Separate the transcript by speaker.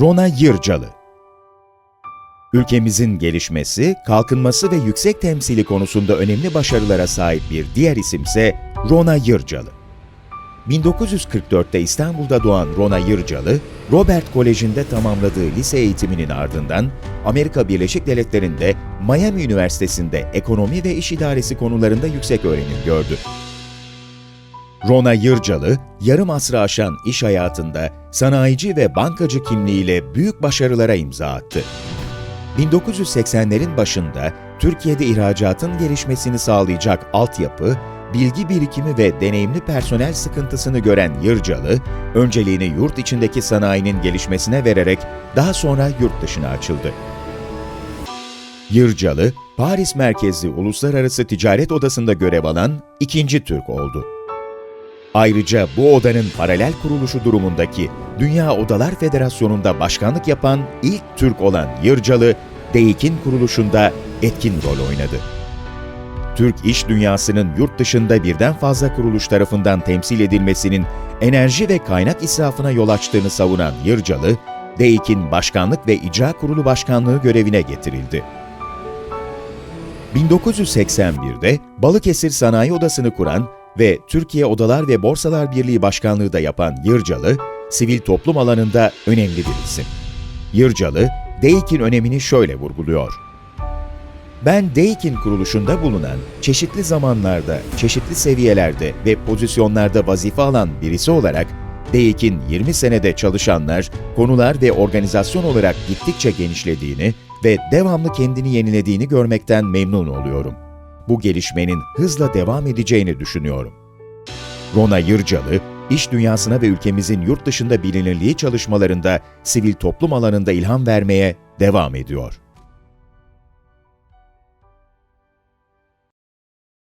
Speaker 1: Rona Yırcalı Ülkemizin gelişmesi, kalkınması ve yüksek temsili konusunda önemli başarılara sahip bir diğer isimse Rona Yırcalı. 1944'te İstanbul'da doğan Rona Yırcalı, Robert Koleji'nde tamamladığı lise eğitiminin ardından Amerika Birleşik Devletleri'nde Miami Üniversitesi'nde ekonomi ve iş idaresi konularında yüksek öğrenim gördü. Rona Yırcalı, yarım asrı aşan iş hayatında sanayici ve bankacı kimliğiyle büyük başarılara imza attı. 1980'lerin başında Türkiye'de ihracatın gelişmesini sağlayacak altyapı, bilgi birikimi ve deneyimli personel sıkıntısını gören Yırcalı, önceliğini yurt içindeki sanayinin gelişmesine vererek daha sonra yurt dışına açıldı. Yırcalı, Paris merkezli Uluslararası Ticaret Odası'nda görev alan ikinci Türk oldu. Ayrıca bu odanın paralel kuruluşu durumundaki Dünya Odalar Federasyonu'nda başkanlık yapan ilk Türk olan Yırcalı, DEİK'in kuruluşunda etkin rol oynadı. Türk iş dünyasının yurt dışında birden fazla kuruluş tarafından temsil edilmesinin enerji ve kaynak israfına yol açtığını savunan Yırcalı, DEİK'in başkanlık ve icra kurulu başkanlığı görevine getirildi. 1981'de Balıkesir Sanayi Odası'nı kuran ve Türkiye Odalar ve Borsalar Birliği Başkanlığı da yapan Yırcalı, sivil toplum alanında önemli bir isim. Yırcalı, DEİK'in önemini şöyle vurguluyor. Ben DEİK'in kuruluşunda bulunan, çeşitli zamanlarda, çeşitli seviyelerde ve pozisyonlarda vazife alan birisi olarak, DEİK'in 20 senede çalışanlar, konular ve organizasyon olarak gittikçe genişlediğini ve devamlı kendini yenilediğini görmekten memnun oluyorum. Bu gelişmenin hızla devam edeceğini düşünüyorum. Rona Yırcalı, iş dünyasına ve ülkemizin yurt dışında bilinirliği çalışmalarında sivil toplum alanında ilham vermeye devam ediyor.